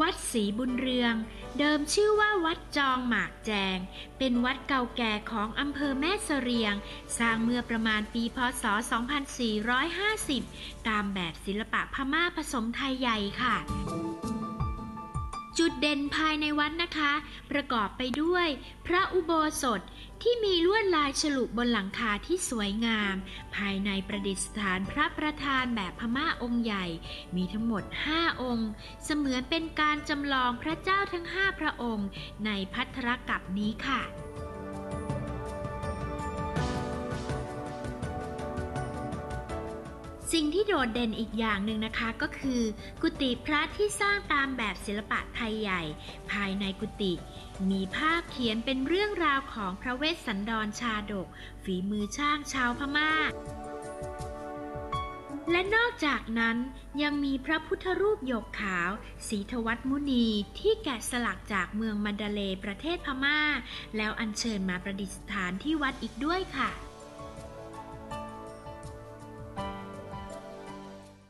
วัดศรีบุญเรือง เดิมชื่อว่าวัดจองหมากแจง เป็นวัดเก่าแก่ของอำเภอแม่เสรียง สร้างเมื่อประมาณปีพศ 2450 ตามแบบศิลปะพม่าผสมไทยใหญ่ค่ะ จุดเด่นภายในวัดนะคะ ประกอบไปด้วย พระอุโบสถที่มีลวดลายฉลุบนหลังคาที่สวยงาม ภายในประดิษฐานพระประธานแบบพม่าองค์ใหญ่ มีทั้งหมด 5 องค์ เสมือนเป็นการจำลองพระเจ้าทั้ง 5 พระองค์ ในพัทธรกับนี้ค่ะ สิ่งที่โดดเด่นอีกอย่างหนึ่งนะคะก็คือ กุฏิพระที่สร้างตามแบบศิลปะไทยใหญ่ ภายในกุฏิมีภาพเขียนเป็นเรื่องราวของพระเวสสันดรชาดก ฝีมือช่างชาวพม่า และนอกจากนั้นยังมีพระพุทธรูปหยกขาวสีทวัตมุนีที่แกะสลักจากเมืองมันดาเลย์ประเทศพม่า แล้วอัญเชิญมาประดิษฐานที่วัดอีกด้วยค่ะ